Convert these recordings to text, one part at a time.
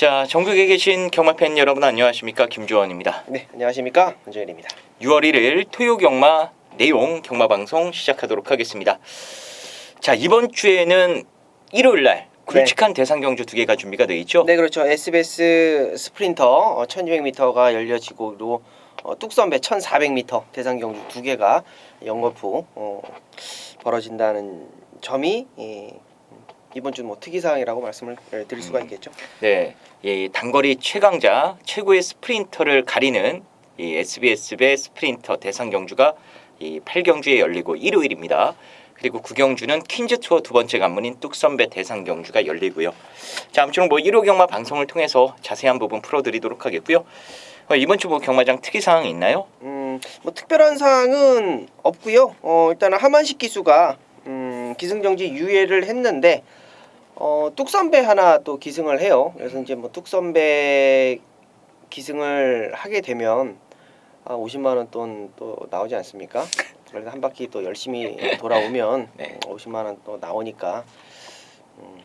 자, 전국에 계신 경마 팬 여러분 안녕하십니까? 김주원입니다. 네, 안녕하십니까? 권재일입니다. 6월 1일 토요 경마 내용 경마 방송 시작하도록 하겠습니다. 자, 이번 주에는 일요일 날 굵직한 대상 경주 두 개가 준비가 돼 있죠? 네, 그렇죠. SBS 스프린터 어, 1200m가 열려지고 그리고 어, 뚝선배 1400m 대상 경주 두 개가 연거푸 어, 벌어진다는 점이 예, 이번 주는 뭐 특이 사항이라고 말씀을 드릴 수가 있겠죠. 네. 이 단거리 최강자 최고의 스프린터를 가리는 이 SBS배 스프린터 대상 경주가 이 8경주에 열리고 일요일입니다. 그리고 9경주는 퀸즈 투어 두 번째 관문인 뚝선배 대상 경주가 열리고요. 자, 아무쪼록 뭐 1호 경마 방송을 통해서 자세한 부분 풀어드리도록 하겠고요. 어, 이번 주 뭐 경마장 특이 사항 있나요? 음, 뭐 특별한 사항은 없고요. 어, 일단은 하만식 기수가 음, 기승정지 유예를 했는데 어, 뚝선배 하나 또 기승을 해요. 그래서 이제 뭐 뚝선배 기승을 하게 되면 아, 50만 원 돈 또 나오지 않습니까? 그래서 한 바퀴 또 열심히 돌아오면 네. 어, 50만 원 또 나오니까 음,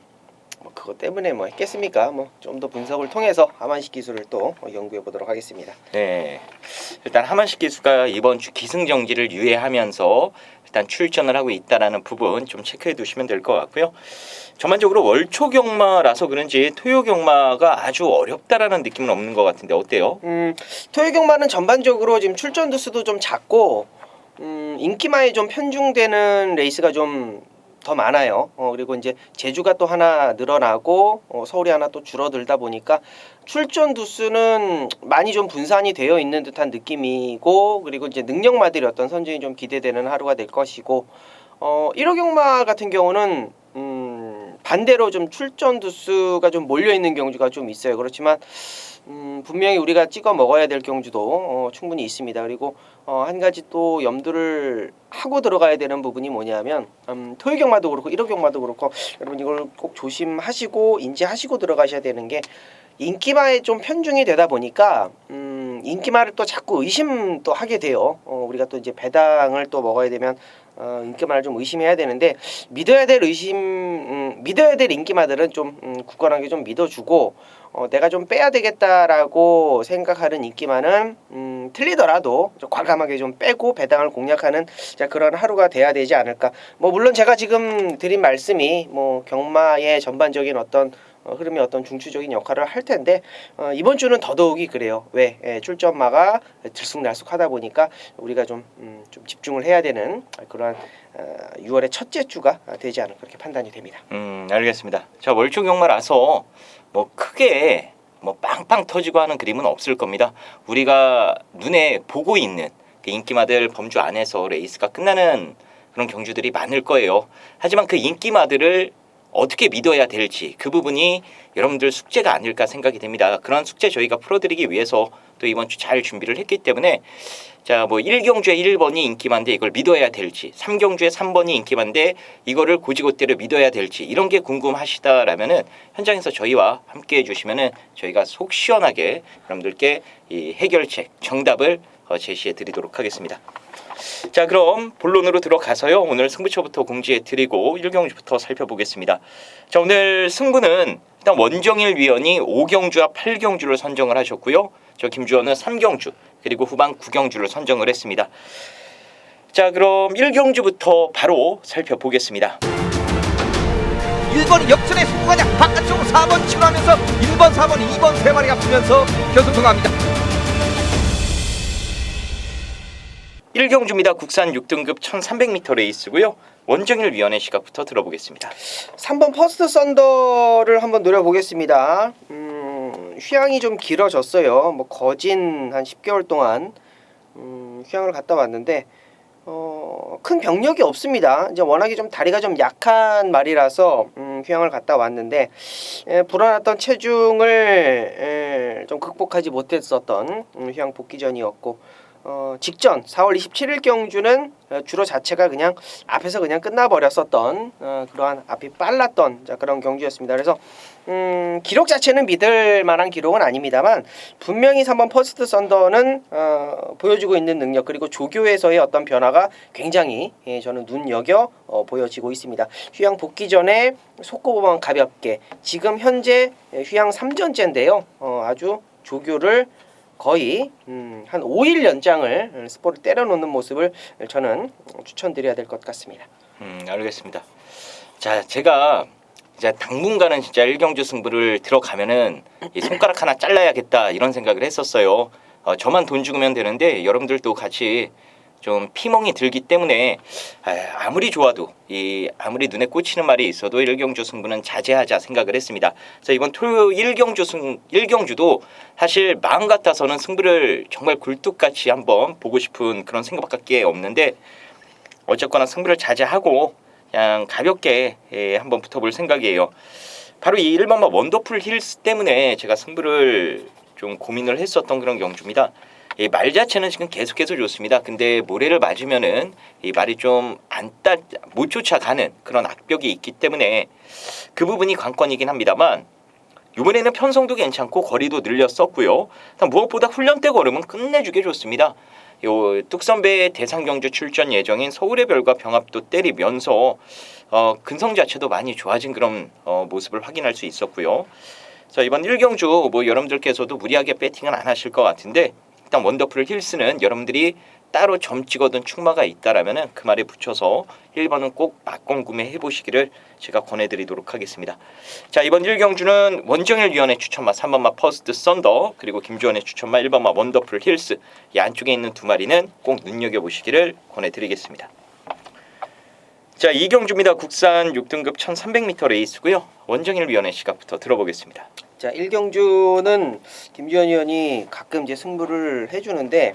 뭐 그것 때문에 뭐 했겠습니까? 뭐 좀 더 분석을 통해서 하만식 기술을 또 연구해 보도록 하겠습니다. 네. 일단 하만식 기수가 이번 주 기승정지를 유예하면서 일단 출전을 하고 있다라는 부분 좀 체크해 두시면 될 것 같고요. 전반적으로 월초 경마라서 그런지 토요 경마가 아주 어렵다라는 느낌은 없는 것 같은데 어때요? 음, 토요 경마는 전반적으로 지금 출전 두수도 좀 작고 음, 인기마에 좀 편중되는 레이스가 좀 더 많아요. 어, 그리고 이제 제주가 또 하나 늘어나고 어, 서울이 하나 또 줄어들다 보니까 출전 두수는 많이 좀 분산이 되어 있는 듯한 느낌이고 그리고 이제 능력마들이 어떤 선정이 좀 기대되는 하루가 될 것이고 어, 1호 경마 같은 경우는 음, 반대로 좀 출전 두수가 좀 몰려 있는 경주가 좀 있어요. 그렇지만 음, 분명히 우리가 찍어 먹어야 될 경주도 어, 충분히 있습니다. 그리고 어, 한 가지 또 염두를 하고 들어가야 되는 부분이 뭐냐면 음, 토요 경마도 그렇고 1호 경마도 그렇고 여러분 이걸 꼭 조심하시고 인지하시고 들어가셔야 되는 게 인기마에 좀 편중이 되다 보니까 음, 인기마를 또 자꾸 의심 또 하게 돼요. 어, 우리가 또 이제 배당을 또 먹어야 되면 어, 인기마를 좀 의심해야 되는데 믿어야 될 의심 음, 믿어야 될 인기마들은 좀 음, 굳건하게 좀 믿어주고 어, 내가 좀 빼야 되겠다라고 생각하는 인기마는 음, 틀리더라도 좀 과감하게 좀 빼고 배당을 공략하는 자, 그런 하루가 돼야 되지 않을까. 뭐 물론 제가 지금 드린 말씀이 뭐 경마의 전반적인 어떤 어, 흐름이 어떤 중추적인 역할을 할 텐데 어, 이번 주는 더더욱이 그래요. 왜 예, 출전마가 들쑥날쑥하다 보니까 우리가 좀, 음, 좀 집중을 해야 되는 그러한 어, 6월의 첫째 주가 되지 않을까 그렇게 판단이 됩니다. 음, 알겠습니다. 자, 월초 경마라서 뭐 크게 뭐 빵빵 터지고 하는 그림은 없을 겁니다. 우리가 눈에 보고 있는 그 인기마들 범주 안에서 레이스가 끝나는 그런 경주들이 많을 거예요. 하지만 그 인기마들을 어떻게 믿어야 될지 그 부분이 여러분들 숙제가 아닐까 생각이 됩니다. 그런 숙제 저희가 풀어드리기 위해서 또 이번 주 잘 준비를 했기 때문에 자 뭐 1경주에 1번이 인기만데 이걸 믿어야 될지 3경주에 3번이 인기만데 이거를 고지고대로 믿어야 될지 이런 게 궁금하시다라면은 현장에서 저희와 함께 해 주시면은 저희가 속 시원하게 여러분들께 이 해결책 정답을 어, 제시해 드리도록 하겠습니다. 자 그럼 본론으로 들어가서요. 오늘 승부처부터 공지해 드리고 1경주부터 살펴보겠습니다. 자 오늘 승부는 일단 원정일 위원이 5경주와 8경주를 선정을 하셨고요. 저 김주원은 3경주 그리고 후반 9경주를 선정을 했습니다. 자 그럼 1경주부터 바로 살펴보겠습니다. 1번이 역전의 승부가냐? 바깥쪽으로 4번 치고 하면서 1번 4번 2번 세 마리가 붙으면서 결승 통합니다 1경주입니다 국산 6등급 1300m 레이스고요 원정일 위원의 시각부터 들어보겠습니다 3번 퍼스트 썬더를 한번 노려보겠습니다. 음, 휴양이 좀 길어졌어요. 뭐 거진 한 10개월 동안 음, 휴양을 갔다 왔는데 어, 큰 병력이 없습니다. 이제 워낙에 좀 다리가 좀 약한 말이라서 음, 휴양을 갔다 왔는데 에, 불안했던 체중을 에, 좀 극복하지 못했었던 음, 휴양 복귀전이었고 어, 직전 4월 27일 경주는 어, 주로 자체가 그냥 앞에서 그냥 끝나버렸었던 어, 그러한 앞이 빨랐던 자, 그런 경주였습니다. 그래서 음, 기록 자체는 믿을 만한 기록은 아닙니다만 분명히 3번 퍼스트 썬더는 어, 보여주고 있는 능력 그리고 조교에서의 어떤 변화가 굉장히 예, 저는 눈여겨 어, 보여지고 있습니다. 휴양 복귀 전에 속고보만 가볍게 지금 현재 예, 휴양 3전째인데요. 어, 아주 조교를 거의 음, 한 5일 연장을 스포를 때려놓는 모습을 저는 추천드려야 될 것 같습니다. 음, 알겠습니다. 자, 제가 이제 당분간은 진짜 일경주 승부를 들어가면은 이 손가락 하나 잘라야겠다 이런 생각을 했었어요. 어, 저만 돈 죽으면 되는데 여러분들도 같이 좀 피멍이 들기 때문에 아, 아무리 좋아도 이 아무리 눈에 꽂히는 말이 있어도 일경주 승부는 자제하자 생각을 했습니다. 그래서 이번 토요 일경주 승 일경주도 사실 마음 같아서는 승부를 정말 굴뚝같이 한번 보고 싶은 그런 생각밖에 없는데 어쨌거나 승부를 자제하고 그냥 가볍게 예, 한번 붙어볼 생각이에요. 바로 이 1번마 원더풀 힐스 때문에 제가 승부를 좀 고민을 했었던 그런 경주입니다. 이 말 자체는 지금 계속해서 좋습니다. 근데 모래를 맞으면은 이 말이 좀안따못 쫓아가는 그런 악벽이 있기 때문에 그 부분이 관건이긴 합니다만 이번에는 편성도 괜찮고 거리도 늘렸었고요. 무엇보다 훈련 때 걸으면 끝내주게 좋습니다. 요 뚝선배 대상 경주 출전 예정인 서울의 별과 병합도 때리면서 어, 근성 자체도 많이 좋아진 그런 어, 모습을 확인할 수 있었고요. 자 이번 1경주 뭐 여러분들께서도 무리하게 배팅은 안 하실 것 같은데 일단 원더풀 힐스는 여러분들이 따로 점 찍어둔 충마가 있다라면은 그 말에 붙여서 1번은 꼭 막공 구매해 보시기를 제가 권해드리도록 하겠습니다. 자 이번 1경주는 원정일 위원회 추천마 3번마 퍼스트 썬더 그리고 김주원의 추천마 1번마 원더풀 힐스 이 안쪽에 있는 두 마리는 꼭 눈여겨 보시기를 권해드리겠습니다. 자 이경주입니다. 국산 6등급 1300m 레이스고요. 원정일 위원회 시각부터 들어보겠습니다. 자, 1경주는 김주현 의원이 가끔 이제 승부를 해주는데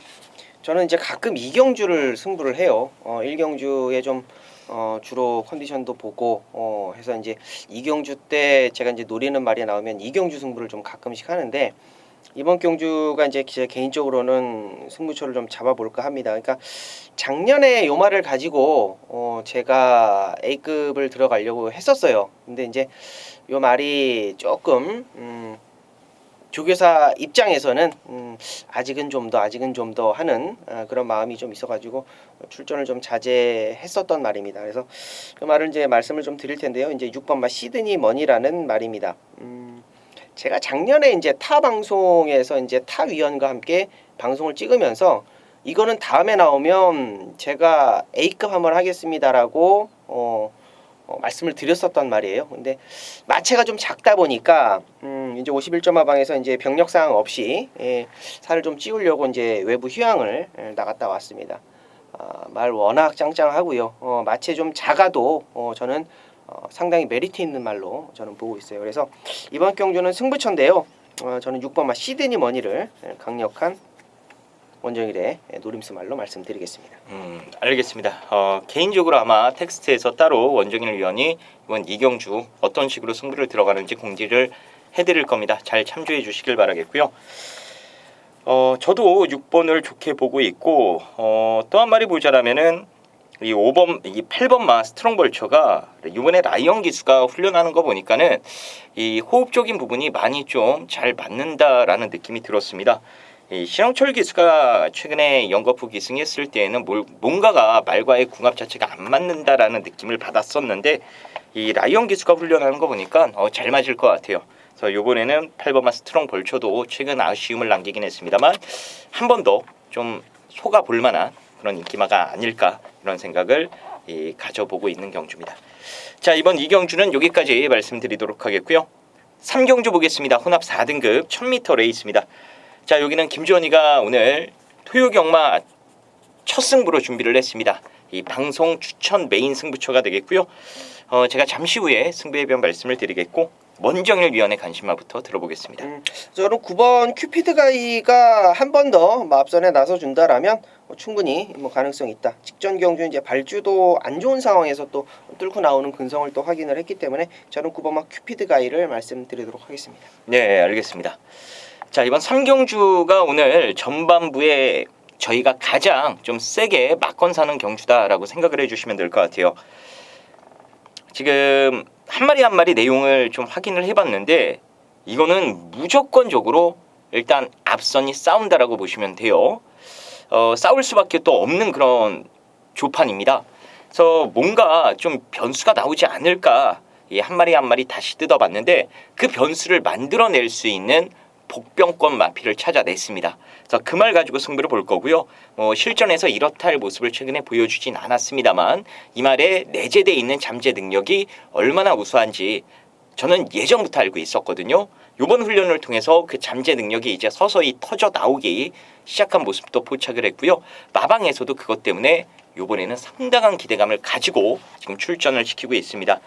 저는 이제 가끔 2경주를 승부를 해요. 어, 1경주에 좀 어, 주로 컨디션도 보고 어, 해서 이제 2경주 때 제가 이제 노리는 말이 나오면 2경주 승부를 좀 가끔씩 하는데 이번 경주가 이제 제 개인적으로는 승부처를 좀 잡아볼까 합니다. 그러니까 작년에 요 말을 가지고 어, 제가 A급을 들어가려고 했었어요. 근데 이제 요 말이 조금 음, 조교사 입장에서는 음, 아직은 좀 더 아직은 좀 더 하는 어, 그런 마음이 좀 있어가지고 출전을 좀 자제했었던 말입니다. 그래서 그 말을 이제 말씀을 좀 드릴 텐데요. 이제 6번마 시드니 머니라는 말입니다. 음, 제가 작년에 이제 타 방송에서 이제 타 위원과 함께 방송을 찍으면서 이거는 다음에 나오면 제가 A급 한번 하겠습니다라고 어, 어, 말씀을 드렸었단 말이에요. 근데 마체가 좀 작다 보니까 음, 이제 51.5방에서 이제 병력 사항 없이 예, 살을 좀 찌우려고 이제 외부 휴양을 예, 나갔다 왔습니다. 아, 말 워낙 짱짱하고요. 어, 마체 좀 작아도 어, 저는 어, 상당히 메리트 있는 말로 저는 보고 있어요. 그래서 이번 경주는 승부처인데요. 어, 저는 6번마 시드니 머니를 예, 강력한 원정일의 예, 노림수 말로 말씀드리겠습니다. 음, 알겠습니다. 어, 개인적으로 아마 텍스트에서 따로 원정일 위원이 이번 이경주 어떤 식으로 승부를 들어가는지 공지를 해드릴 겁니다. 잘 참조해 주시길 바라겠고요. 어, 저도 6번을 좋게 보고 있고 어, 또 한 마리 보자라면은 이 5번, 이 8번 마 스트롱 벌처가 이번에 라이언 기수가 훈련하는 거 보니까는 이 호흡적인 부분이 많이 좀 잘 맞는다라는 느낌이 들었습니다. 이 신영철 기수가 최근에 연거푸 기승했을 때에는 뭘, 뭔가가 말과의 궁합 자체가 안 맞는다라는 느낌을 받았었는데 이 라이언 기수가 훈련하는 거 보니까 어, 잘 맞을 것 같아요. 그래서 이번에는 8번마 스트롱 벌초도 최근 아쉬움을 남기긴 했습니다만 한 번 더 좀 속아 볼 만한 그런 인기마가 아닐까 이런 생각을 이, 가져보고 있는 경주입니다. 자 이번 이 경주는 여기까지 말씀드리도록 하겠고요. 3경주 보겠습니다. 혼합 4등급 1000m 레이스입니다. 자 여기는 김주원이가 오늘 토요 경마 첫 승부로 준비를 했습니다. 이 방송 추천 메인 승부처가 되겠고요. 어, 제가 잠시 후에 승부에 대한 말씀을 드리겠고 원정일 위원의 관심마부터 들어보겠습니다. 음, 저는 9번 큐피드 가이가 한 번 더 앞선에 나서 준다라면 뭐 충분히 뭐 가능성이 있다. 직전 경주 이제 발주도 안 좋은 상황에서 또 뚫고 나오는 근성을 또 확인을 했기 때문에 저는 9번만 큐피드 가이를 말씀드리도록 하겠습니다. 네, 알겠습니다. 자, 이번 3경주가 오늘 전반부에 저희가 가장 좀 세게 맞건 사는 경주다라고 생각을 해주시면 될 것 같아요. 지금 한 마리 한 마리 내용을 좀 확인을 해봤는데 이거는 무조건적으로 일단 앞선이 싸운다라고 보시면 돼요. 어, 싸울 수밖에 또 없는 그런 조판입니다. 그래서 뭔가 좀 변수가 나오지 않을까 이한 마리 한 마리 다시 뜯어봤는데 그 변수를 만들어낼 수 있는 복병권 마피를 찾아냈습니다. 그래서 그 말 가지고 승부를 볼 거고요. 뭐 실전에서 이렇다 할 모습을 최근에 보여주진 않았습니다만 이 말에 내재돼 있는 잠재 능력이 얼마나 우수한지 저는 예전부터 알고 있었거든요. 이번 훈련을 통해서 그 잠재 능력이 이제 서서히 터져 나오기 시작한 모습도 포착을 했고요. 마방에서도 그것 때문에 이번에는 상당한 기대감을 가지고 지금 출전을 시키고 있습니다.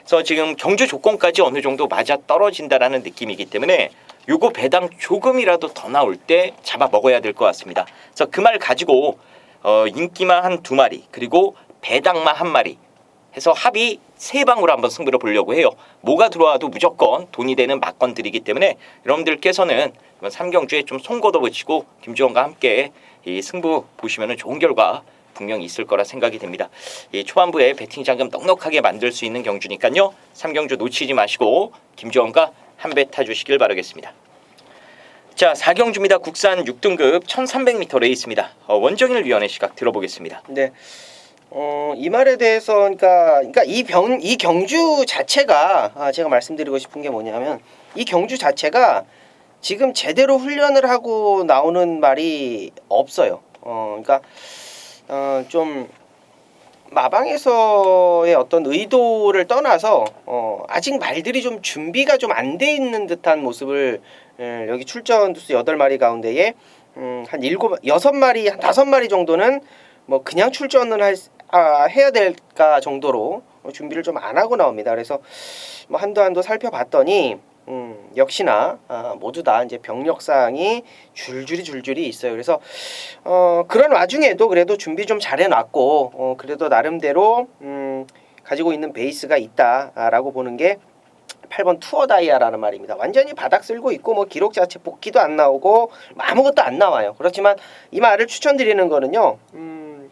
그래서 지금 경주 조건까지 어느 정도 맞아 떨어진다라는 느낌이기 때문에 요거 배당 조금이라도 더 나올 때 잡아 먹어야 될 것 같습니다. 그래서 그 말 가지고 어, 인기만 한두 마리 그리고 배당만 한 마리 해서 합이 세 방으로 한번 승부를 보려고 해요. 뭐가 들어와도 무조건 돈이 되는 막건들이기 때문에 여러분들께서는 삼경주에 좀 손 걷어붙이고 김주원과 함께 이 승부 보시면 좋은 결과 분명히 있을 거라 생각이 됩니다. 이 초반부에 배팅 자금 넉넉하게 만들 수 있는 경주니까요. 삼경주 놓치지 마시고 김주원과 한 배 타주시길 바라겠습니다. 자, 4경주입니다. 국산 6등급 1300m 레이스입니다. 어, 원정일 위원의 시각 들어보겠습니다. 네. 어, 이 말에 대해서 그러니까 그러니까 이 병 이 경주 자체가 아, 제가 말씀드리고 싶은 게 뭐냐면 이 경주 자체가 지금 제대로 훈련을 하고 나오는 말이 없어요. 어, 그러니까 어, 좀 마방에서의 어떤 의도를 떠나서 어, 아직 말들이 좀 준비가 좀 안 돼 있는 듯한 모습을 예, 여기 출전 두수 여덟 마리 가운데에 음, 한 일곱 여섯 마리 한 다섯 마리 정도는 뭐 그냥 출전을 할, 아, 해야 될까 정도로 준비를 좀 안 하고 나옵니다. 그래서 뭐 한도 한도 살펴봤더니 음, 역시나 아, 모두 다 이제 병력상이 줄줄이 줄줄이 있어요. 그래서 어, 그런 와중에도 그래도 준비 좀 잘해놨고 어, 그래도 나름대로 음, 가지고 있는 베이스가 있다라고 보는 게 8번 투어 다이아라는 말입니다. 완전히 바닥 쓸고 있고 뭐 기록 자체 복귀도 안 나오고 뭐 아무것도 안 나와요. 그렇지만 이 말을 추천드리는 거는요. 음,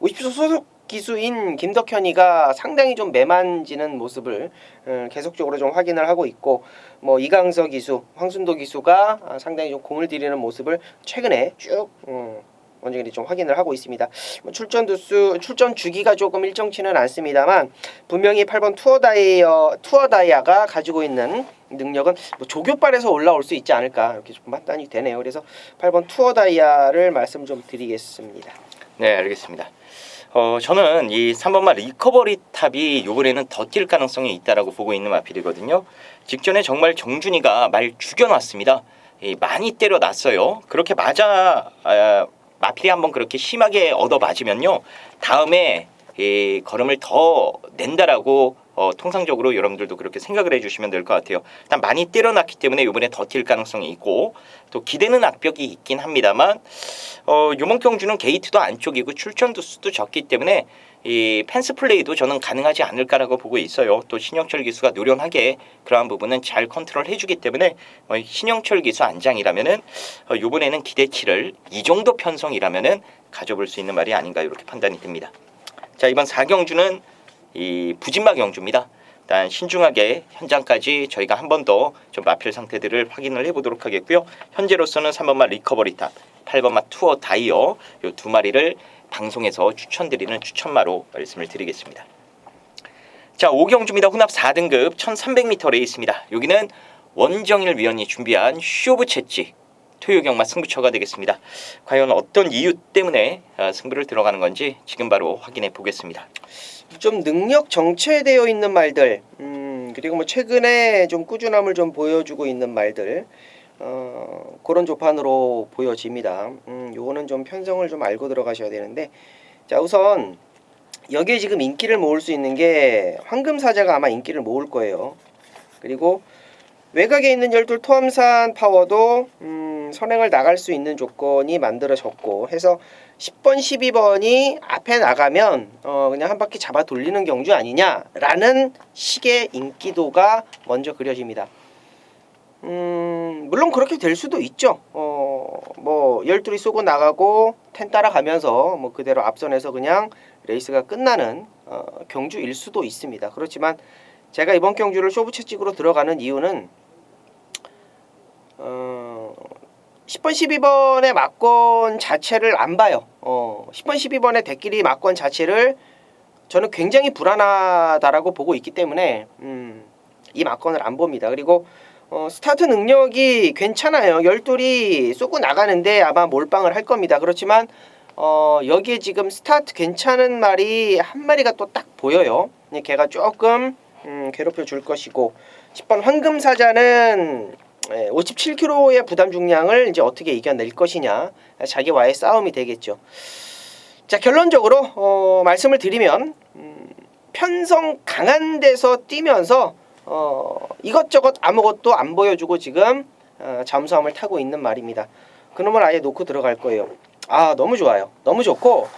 50소 소속 기수인 김덕현이가 상당히 좀 매만지는 모습을 음, 계속적으로 좀 확인을 하고 있고 뭐 이강서 기수, 황순도 기수가 아, 상당히 좀 공을 들이는 모습을 최근에 쭉 음, 원정일이 좀 확인을 하고 있습니다. 뭐 출전 두수, 출전 주기가 조금 일정치는 않습니다만 분명히 8번 투어 다이어 투어 다이아가 가지고 있는 능력은 뭐 조교발에서 올라올 수 있지 않을까 이렇게 좀 판단이 되네요. 그래서 8번 투어 다이아를 말씀 좀 드리겠습니다. 네, 알겠습니다. 어, 저는 이 3번마 리커버리 탑이 요번에는 더 뛸 가능성이 있다라고 보고 있는 마필이거든요. 직전에 정말 정준이가 말 죽여놨습니다. 이 많이 때려놨어요. 그렇게 맞아 아, 마필이 한번 그렇게 심하게 얻어 맞으면요. 다음에 이 걸음을 더 낸다라고 어, 통상적으로 여러분들도 그렇게 생각을 해주시면 될 것 같아요. 일단 많이 때려놨기 때문에 이번에 더 튈 가능성이 있고 또 기대는 악벽이 있긴 합니다만 어, 요번 경주는 게이트도 안쪽이고 출전도 수도 적기 때문에 이 펜스 플레이도 저는 가능하지 않을까라고 보고 있어요. 또 신영철 기수가 노련하게 그러한 부분은 잘 컨트롤 해주기 때문에 어, 신영철 기수 안장이라면은 어, 요번에는 기대치를 이 정도 편성이라면은 가져볼 수 있는 말이 아닌가 이렇게 판단이 됩니다. 자 이번 4경주는 이 부진마 경주입니다. 일단 신중하게 현장까지 저희가 한 번 더 좀 마필 상태들을 확인을 해보도록 하겠고요. 현재로서는 3번마 리커버리 탑, 8번마 투어 다이어 요두 마리를 방송에서 추천드리는 추천마로 말씀을 드리겠습니다. 자 5경주입니다. 혼합 4등급 1300m 레이스입니다. 여기는 원정일 위원이 준비한 쇼부 채찌 토요 경마 승부처가 되겠습니다. 과연 어떤 이유 때문에 아, 승부를 들어가는 건지 지금 바로 확인해 보겠습니다. 좀 능력 정체되어 있는 말들, 음, 그리고 뭐 최근에 좀 꾸준함을 좀 보여주고 있는 말들, 어, 그런 조판으로 보여집니다. 음, 요거는 좀 편성을 좀 알고 들어가셔야 되는데, 자 우선 여기에 지금 인기를 모을 수 있는 게 황금사자가 아마 인기를 모을 거예요. 그리고 외곽에 있는 열둘 토암산 파워도 음, 선행을 나갈 수 있는 조건이 만들어졌고 해서 10번, 12번이 앞에 나가면 어, 그냥 한 바퀴 잡아 돌리는 경주 아니냐라는 식의 인기도가 먼저 그려집니다. 음, 물론 그렇게 될 수도 있죠. 어, 뭐 열둘이 쏘고 나가고 텐 따라가면서 뭐 그대로 앞선에서 그냥 레이스가 끝나는 어, 경주일 수도 있습니다. 그렇지만 제가 이번 경주를 쇼부 채찍으로 들어가는 이유는 어, 10번 12번의 막권 자체를 안 봐요. 어, 10번 12번의 대끼리 막권 자체를 저는 굉장히 불안하다라고 보고 있기 때문에 음, 이 막권을 안 봅니다. 그리고 어, 스타트 능력이 괜찮아요. 열둘이 쏘고 나가는데 아마 몰빵을 할 겁니다. 그렇지만 어, 여기에 지금 스타트 괜찮은 말이 한 마리가 또 딱 보여요. 네, 걔가 조금 음, 괴롭혀 줄 것이고 10번 황금 사자는 57kg의 부담 중량을 이제 어떻게 이겨낼 것이냐 자기와의 싸움이 되겠죠. 자 결론적으로 어, 말씀을 드리면 음, 편성 강한 데서 뛰면서 어, 이것저것 아무것도 안 보여주고 지금 어, 잠수함을 타고 있는 말입니다. 그놈을 아예 놓고 들어갈 거예요. 아 너무 좋아요. 너무 좋고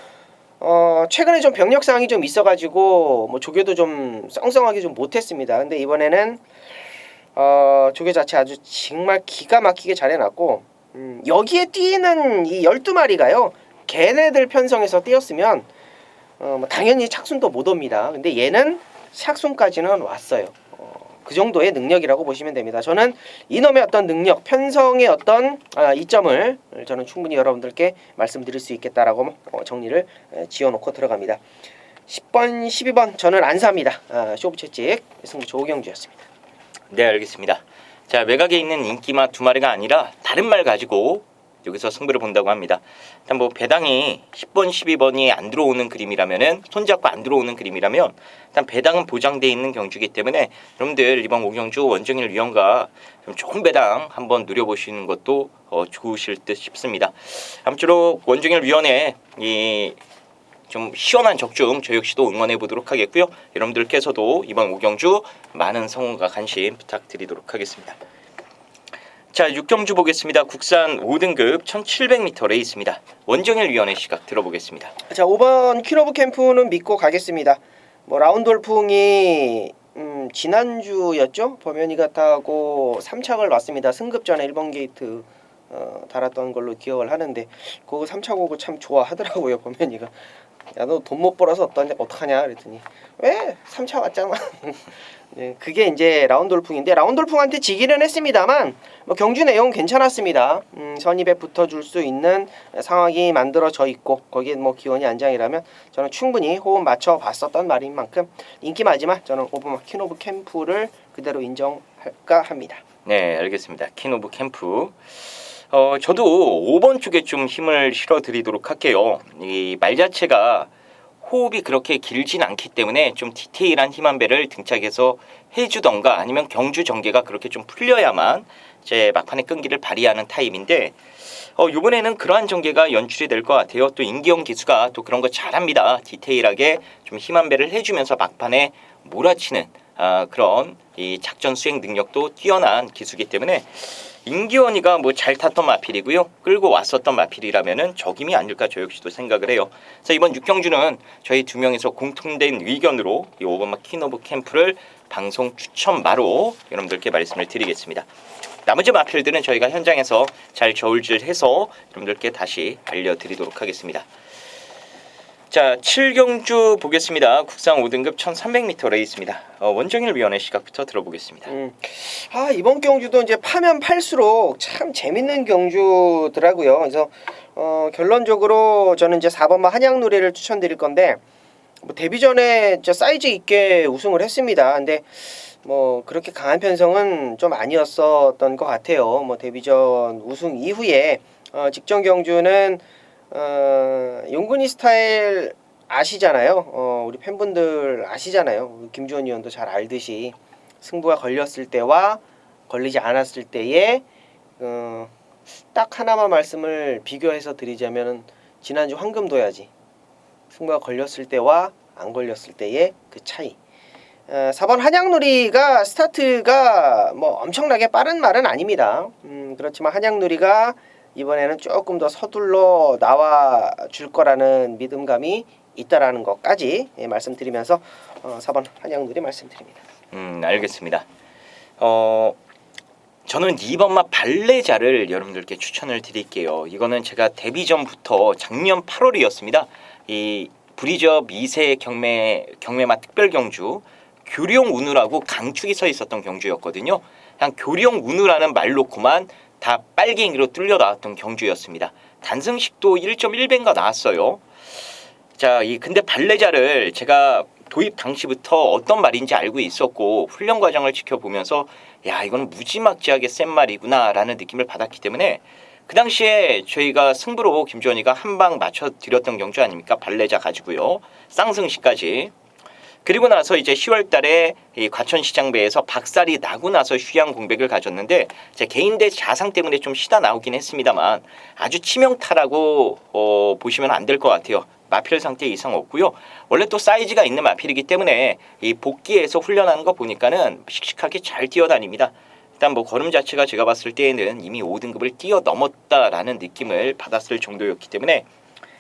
어, 최근에 좀 병력 상황이 좀 있어가지고 뭐 조교도 좀 썽썽하게 좀 못했습니다. 근데 이번에는 어, 조교 자체 아주 정말 기가 막히게 잘 해놨고 음, 여기에 뛰는 이 12마리가요. 걔네들 편성해서 뛰었으면 어, 뭐 당연히 착순도 못 옵니다. 근데 얘는 착순까지는 왔어요. 어, 그 정도의 능력이라고 보시면 됩니다. 저는 이놈의 어떤 능력, 편성의 어떤 아, 이점을 저는 충분히 여러분들께 말씀드릴 수 있겠다라고 어, 정리를 에, 지어놓고 들어갑니다. 10번, 12번 저는 안 삽니다. 아, 쇼부 채찍 승부 조경주였습니다. 네, 알겠습니다. 자, 외곽에 있는 인기마 두 마리가 아니라 다른 말 가지고 여기서 승부를 본다고 합니다. 일단 뭐 배당이 10번, 12번이 안 들어오는 그림이라면은 손잡고 안 들어오는 그림이라면 일단 배당은 보장돼 있는 경주기 때문에 여러분들 이번 오경주 원정일 위원과 좀 좋은 배당 한번 누려보시는 것도 어, 좋으실 듯 싶습니다. 아무쪼록 원정일 위원회 이 좀 시원한 적중 저 역시도 응원해 보도록 하겠고요. 여러분들께서도 이번 오경주 많은 성원과 관심 부탁드리도록 하겠습니다. 자, 6경주 보겠습니다. 국산 5등급 1700m 레이스입니다. 원정일 위원의 시각 들어보겠습니다. 자, 5번 퀸오브 캠프는 믿고 가겠습니다. 뭐 라운돌풍이 음, 지난주였죠? 범현이가 타고 3착을 놨습니다. 승급 전에 1번 게이트 어, 달았던 걸로 기억을 하는데 그거 3착 오고 참 좋아하더라고요. 범현이가 야 너 돈 못 벌어서 어떠냐 어떡하냐 그랬더니 왜 3차 왔잖아. 네, 그게 이제 라운돌풍인데 라운돌풍한테 지기는 했습니다만 뭐 경주 내용 은 괜찮았습니다. 음, 선입에 붙어줄 수 있는 상황이 만들어져 있고 거기에 뭐 기원이 안장이라면 저는 충분히 호흡 맞춰 봤었던 말인 만큼 인기 많지만 저는 오브마 킹오브 캠프를 그대로 인정할까 합니다. 네, 알겠습니다. 킹오브 캠프. 어, 저도 5번 쪽에 좀 힘을 실어 드리도록 할게요. 이 말 자체가 호흡이 그렇게 길진 않기 때문에 좀 디테일한 힘한 배를 등짝에서 해주던가 아니면 경주 전개가 그렇게 좀 풀려야만 이제 막판에 끈기를 발휘하는 타입인데 어, 이번에는 그러한 전개가 연출이 될 것 같아요. 또 임기영 기수가 또 그런 거 잘합니다. 디테일하게 좀 힘한 배를 해주면서 막판에 몰아치는 아, 그런 이 작전 수행 능력도 뛰어난 기수기 때문에 임기원이가 뭐 잘 탔던 마필이고요. 끌고 왔었던 마필이라면은 적임이 아닐까 저 역시도 생각을 해요. 그래서 이번 육경주는 저희 두 명에서 공통된 의견으로 이 오바마 킹오브 캠프를 방송 추천마로 여러분들께 말씀을 드리겠습니다. 나머지 마필들은 저희가 현장에서 잘 저울질해서 여러분들께 다시 알려드리도록 하겠습니다. 자, 7경주 보겠습니다. 국상 5등급 1300m 레이스입니다. 어, 원정일 위원의 시각부터 들어보겠습니다. 음. 아 이번 경주도 이제 파면 팔수록 참 재밌는 경주더라고요. 그래서 어, 결론적으로 저는 이제 4번마 한양 노래를 추천드릴 건데 뭐 데뷔 전에 저 사이즈 있게 우승을 했습니다. 근데 뭐 그렇게 강한 편성은 좀 아니었었던 것 같아요. 뭐 데뷔 전 우승 이후에 어, 직전 경주는 어, 용근이 스타일 아시잖아요. 어, 우리 팬분들 아시잖아요. 김주원 의원도 잘 알듯이 승부가 걸렸을 때와 걸리지 않았을 때의 어, 딱 하나만 말씀을 비교해서 드리자면은 지난주 황금도야지 승부가 걸렸을 때와 안 걸렸을 때의 그 차이. 어, 4번 한양누리가 스타트가 뭐 엄청나게 빠른 말은 아닙니다. 음, 그렇지만 한양누리가 이번에는 조금 더 서둘러 나와 줄 거라는 믿음감이 있다라는 것까지 예, 말씀드리면서 어, 4번 한양누리 말씀드립니다. 음, 알겠습니다. 어, 저는 2번마 발레자를 여러분들께 추천을 드릴게요. 이거는 제가 데뷔 전부터 작년 8월이었습니다. 이 브리저 미세 경매 경매마 특별 경주 교령 운우라고 강축이 서 있었던 경주였거든요. 그냥 교령 운우라는 말 놓고만 다 빨갱이로 뚫려 나왔던 경주였습니다. 단승식도 1.1배인가 나왔어요. 자, 이 근데 발레자를 제가 도입 당시부터 어떤 말인지 알고 있었고 훈련 과정을 지켜보면서 야 이거는 무지막지하게 센 말이구나라는 느낌을 받았기 때문에 그 당시에 저희가 승부로 김주원이가 한 방 맞춰 드렸던 경주 아닙니까 발레자 가지고요 쌍승시까지 그리고 나서 이제 10월 달에 이 과천시장배에서 박살이 나고 나서 휴양 공백을 가졌는데 제 개인 대 자상 때문에 좀 쉬다 나오긴 했습니다만 아주 치명타라고 어, 보시면 안 될 것 같아요. 마필 상태 이상 없고요. 원래 또 사이즈가 있는 마필이기 때문에 이 복귀에서 훈련하는 거 보니까는 씩씩하게 잘 뛰어다닙니다. 일단 뭐 걸음 자체가 제가 봤을 때에는 이미 5등급을 뛰어넘었다라는 느낌을 받았을 정도였기 때문에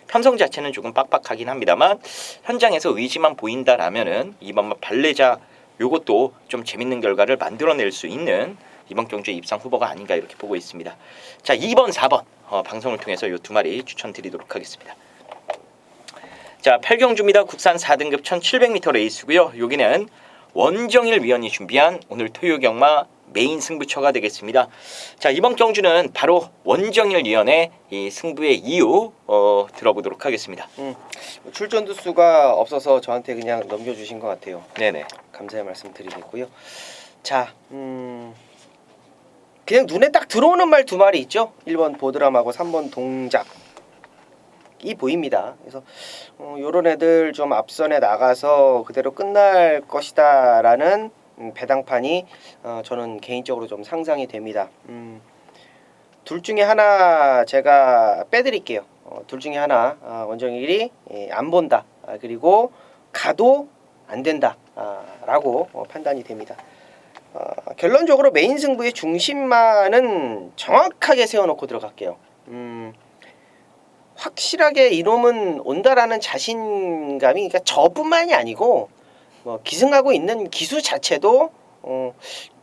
편성 자체는 조금 빡빡하긴 합니다만 현장에서 의지만 보인다라면은 이번 뭐 발레자 요것도 좀 재밌는 결과를 만들어낼 수 있는 이번 경주의 입상 후보가 아닌가 이렇게 보고 있습니다. 자 2번 4번 어, 방송을 통해서 요 두 마리 추천드리도록 하겠습니다. 자 8경주입니다. 국산 4등급 1700m 레이스고요. 여기는 원정일 위원이 준비한 오늘 토요 경마 메인 승부처가 되겠습니다. 자 이번 경주는 바로 원정일 위원의 이 승부의 이유 어, 들어보도록 하겠습니다. 음, 출전 두수가 없어서 저한테 그냥 넘겨주신 것 같아요. 네네. 감사의 말씀 드리겠고요. 자, 음, 그냥 눈에 딱 들어오는 말 두 마리 있죠. 1번 보드람하고 3번 동작. 이 보입니다. 그래서 어, 요런 애들 좀 앞선에 나가서 그대로 끝날 것이다라는 음, 배당판이 어, 저는 개인적으로 좀 상상이 됩니다. 음, 둘 중에 하나 제가 빼드릴게요. 어, 둘 중에 하나 아, 원정일이 예, 안 본다. 아, 그리고 가도 안 된다. 아, 라고 어, 판단이 됩니다. 어, 결론적으로 메인 승부의 중심만은 정확하게 세워놓고 들어갈게요. 음, 확실하게 이놈은 온다라는 자신감이 그러니까 저뿐만이 아니고 뭐 기승하고 있는 기수 자체도 어,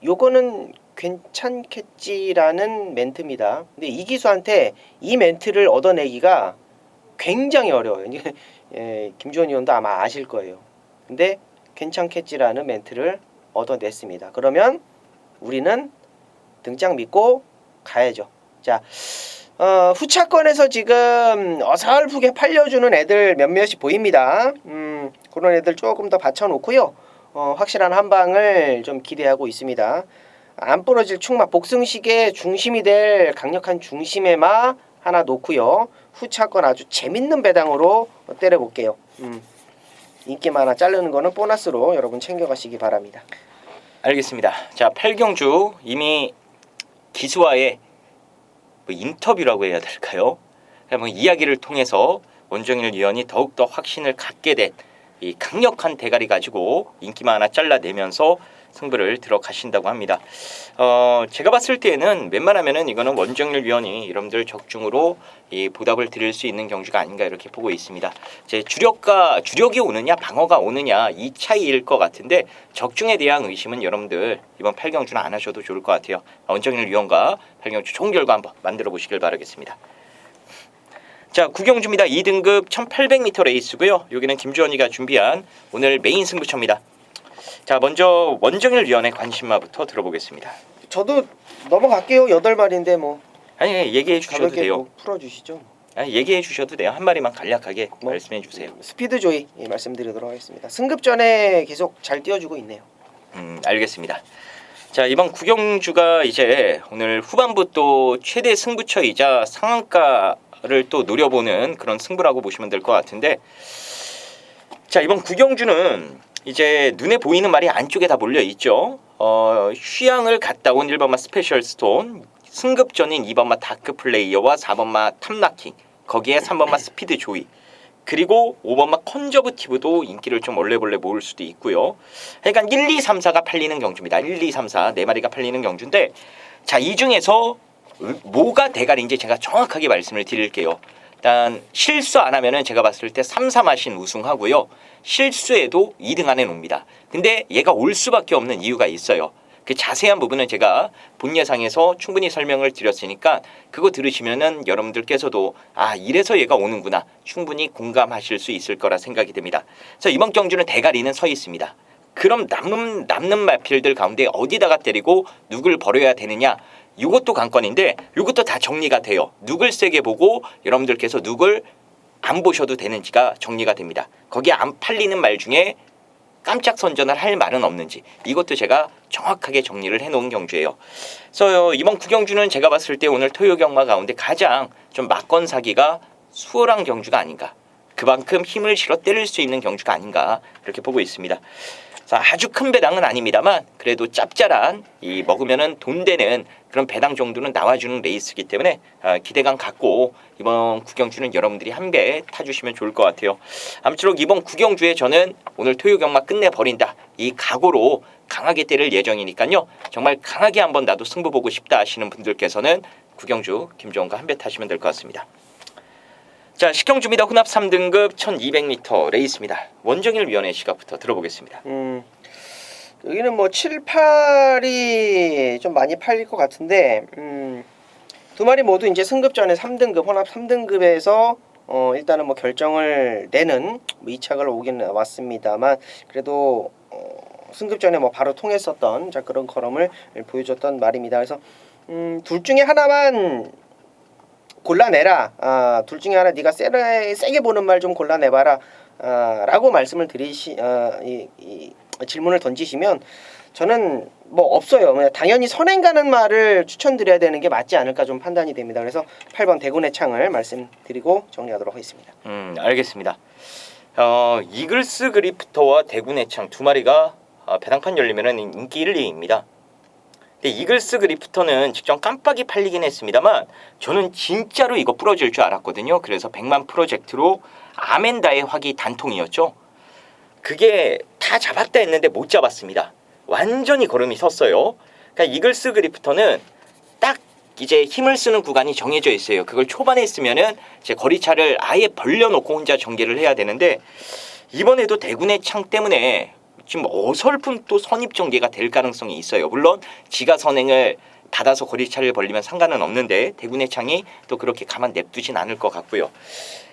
요거는 괜찮겠지라는 멘트입니다. 근데 이 기수한테 이 멘트를 얻어내기가 굉장히 어려워요. 예, 김주원 의원도 아마 아실 거예요. 근데 괜찮겠지라는 멘트를 얻어냈습니다. 그러면 우리는 등장 믿고 가야죠. 자, 어, 후차권에서 지금 어설프게 팔려주는 애들 몇몇이 보입니다. 음, 그런 애들 조금 더 받쳐놓고요. 어, 확실한 한 방을 좀 기대하고 있습니다. 안 부러질 충마 복승식의 중심이 될 강력한 중심에마 하나 놓고요. 후차권 아주 재밌는 배당으로 때려볼게요. 음, 인기 많아 자르는 거는 보너스로 여러분 챙겨가시기 바랍니다. 알겠습니다. 자, 8경주 이미 기수와의 뭐 인터뷰라고 해야 될까요? 뭐 이야기를 통해서 원정일 위원이 더욱더 확신을 갖게 된 이 강력한 대가리 가지고 인기만 하나 잘라내면서 승부를 들어가신다고 합니다. 어, 제가 봤을 때는 웬만하면은 이거는 원정일 위원이 여러분들 적중으로 이 보답을 드릴 수 있는 경주가 아닌가 이렇게 보고 있습니다. 제 주력과 주력이 오느냐 방어가 오느냐 이 차이일 것 같은데 적중에 대한 의심은 여러분들 이번 8경주는 안 하셔도 좋을 것 같아요. 원정일 위원과 8경주 좋은 결과 한번 만들어 보시길 바라겠습니다. 자, 구경주입니다. 2등급 1800m 레이스고요. 여기는 김주원이가 준비한 오늘 메인 승부처입니다. 자, 먼저 원정일 위원의 관심마부터 들어보겠습니다. 저도 넘어갈게요. 여덟 마리인데 뭐 아니, 얘기해 주셔도 가볍게 돼요. 뭐 풀어주시죠. 아니, 얘기해 주셔도 돼요. 한 마리만 간략하게 뭐. 말씀해 주세요. 스피드 조이 예, 말씀드리도록 하겠습니다. 승급 전에 계속 잘 띄워주고 있네요. 음, 알겠습니다. 자, 이번 구경주가 이제 오늘 후반부 또 최대 승부처이자 상한가 를 또 노려보는 그런 승부라고 보시면 될 것 같은데 자, 이번 구경주는 이제 눈에 보이는 말이 안쪽에 다 몰려 있죠. 어, 휴양을 갔다 온 1번마 스페셜 스톤, 승급전인 2번마 다크 플레이어와 4번마 탑나킹, 거기에 3번마 스피드 조이, 그리고 5번마 컨저브티브도 인기를 좀 얼레벌레 모을 수도 있고요. 그러니까 1, 2, 3, 4가 팔리는 경주입니다. 1, 2, 3, 4 네 마리가 팔리는 경주인데 자, 이 중에서 뭐가 대가리인지 제가 정확하게 말씀을 드릴게요. 일단 실수 안 하면은 제가 봤을 때 3, 4 마신 우승하고요. 실수해도 2등 안에 놉니다. 근데 얘가 올 수밖에 없는 이유가 있어요. 그 자세한 부분은 제가 본 예상에서 충분히 설명을 드렸으니까 그거 들으시면은 여러분들께서도 아 이래서 얘가 오는구나 충분히 공감하실 수 있을 거라 생각이 됩니다. 그래서 이번 경주는 대가리는 서 있습니다. 그럼 남는 남는 마필들 가운데 어디다가 때리고 누굴 버려야 되느냐? 이것도 관건인데 이것도 다 정리가 돼요. 누굴 세게 보고 여러분들께서 누굴 안 보셔도 되는지가 정리가 됩니다. 거기에 안 팔리는 말 중에 깜짝 선전을 할 말은 없는지 이것도 제가 정확하게 정리를 해놓은 경주예요. 그래서 이번 구경주는 제가 봤을 때 오늘 토요 경마 가운데 가장 좀 막건 사기가 수월한 경주가 아닌가. 그만큼 힘을 실어 때릴 수 있는 경주가 아닌가 이렇게 보고 있습니다. 자, 아주 큰 배당은 아닙니다만 그래도 짭짤한 이 먹으면은 돈 되는 그런 배당 정도는 나와주는 레이스이기 때문에 아, 기대감 갖고 이번 구경주는 여러분들이 한배 타주시면 좋을 것 같아요. 아무쪼록 이번 구경주에 저는 오늘 토요 경마 끝내 버린다 이 각오로 강하게 때릴 예정이니까요. 정말 강하게 한번 나도 승부 보고 싶다 하시는 분들께서는 구경주 김종원과 한배 타시면 될 것 같습니다. 자, 식경주입니다. 혼합 3등급 1200m 레이스입니다. 원정일 위원회 시각부터 들어보겠습니다. 음, 여기는 뭐 7, 8이 좀 많이 팔릴 것 같은데 음, 두 마리 모두 이제 승급 전에 3등급 혼합 3등급에서 어, 일단은 뭐 결정을 내는 뭐 이착을 오긴 왔습니다만 그래도 어, 승급 전에 뭐 바로 통했었던 자 그런 걸음을 보여줬던 말입니다. 그래서 음, 둘 중에 하나만 골라내라. 아, 둘 중에 하나 네가 세게 세게 보는 말 좀 골라내봐라. 아, 라고 말씀을 드리시 아, 이, 이 질문을 던지시면 저는 뭐 없어요. 당연히 선행 가는 말을 추천드려야 되는 게 맞지 않을까 좀 판단이 됩니다. 그래서 8번 대군의 창을 말씀드리고 정리하도록 하겠습니다. 음, 알겠습니다. 어, 이글스 그리프터와 대군의 창 두 마리가 어, 배당판 열리면은 인기 1, 2입니다. 근데 이글스 그리프터는 직전 깜빡이 팔리긴 했습니다만 저는 진짜로 이거 부러질 줄 알았거든요. 그래서 100만 프로젝트로 아멘다의 화기 단통이었죠. 그게 다 잡았다 했는데 못 잡았습니다. 완전히 걸음이 섰어요. 그러니까 이글스 그리프터는 딱 이제 힘을 쓰는 구간이 정해져 있어요. 그걸 초반에 했으면은 제 거리차를 아예 벌려놓고 혼자 전개를 해야 되는데 이번에도 대군의 창 때문에 지금 어설픈 또 선입 전개가 될 가능성이 있어요. 물론 지가 선행을 받아서 거리차를 벌리면 상관은 없는데 대군의 창이 또 그렇게 가만 냅두진 않을 것 같고요.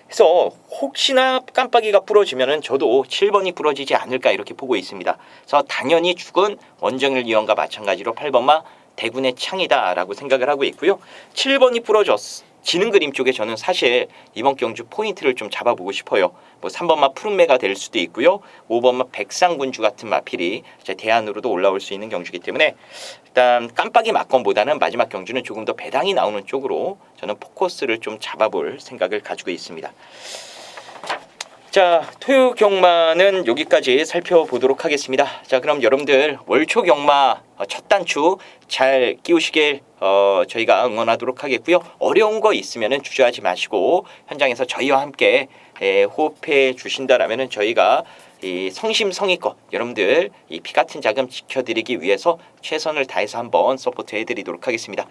그래서 혹시나 깜빡이가 부러지면은 저도 7번이 부러지지 않을까 이렇게 보고 있습니다. 그래서 당연히 죽은 원정일 위원과 마찬가지로 8번마 대군의 창이다라고 생각을 하고 있고요. 7번이 부러졌 지는 그림 쪽에 저는 사실 이번 경주 포인트를 좀 잡아보고 싶어요. 뭐 3번마 푸른매가 될 수도 있고요. 5번마 백상군주 같은 마필이 이제 대안으로도 올라올 수 있는 경주기 때문에 일단 깜빡이 막건보다는 마지막 경주는 조금 더 배당이 나오는 쪽으로 저는 포커스를 좀 잡아볼 생각을 가지고 있습니다. 자, 토요 경마는 여기까지 살펴보도록 하겠습니다. 자, 그럼 여러분들 월초 경마 어, 첫 단추 잘 끼우시길 어, 저희가 응원하도록 하겠고요. 어려운 거 있으면은 주저하지 마시고 현장에서 저희와 함께 에, 호흡해 주신다라면은 저희가 이 성심성의껏 여러분들 이 피 같은 자금 지켜드리기 위해서 최선을 다해서 한번 서포트 해 드리도록 하겠습니다.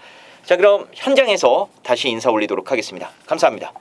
자, 그럼 현장에서 다시 인사 올리도록 하겠습니다. 감사합니다.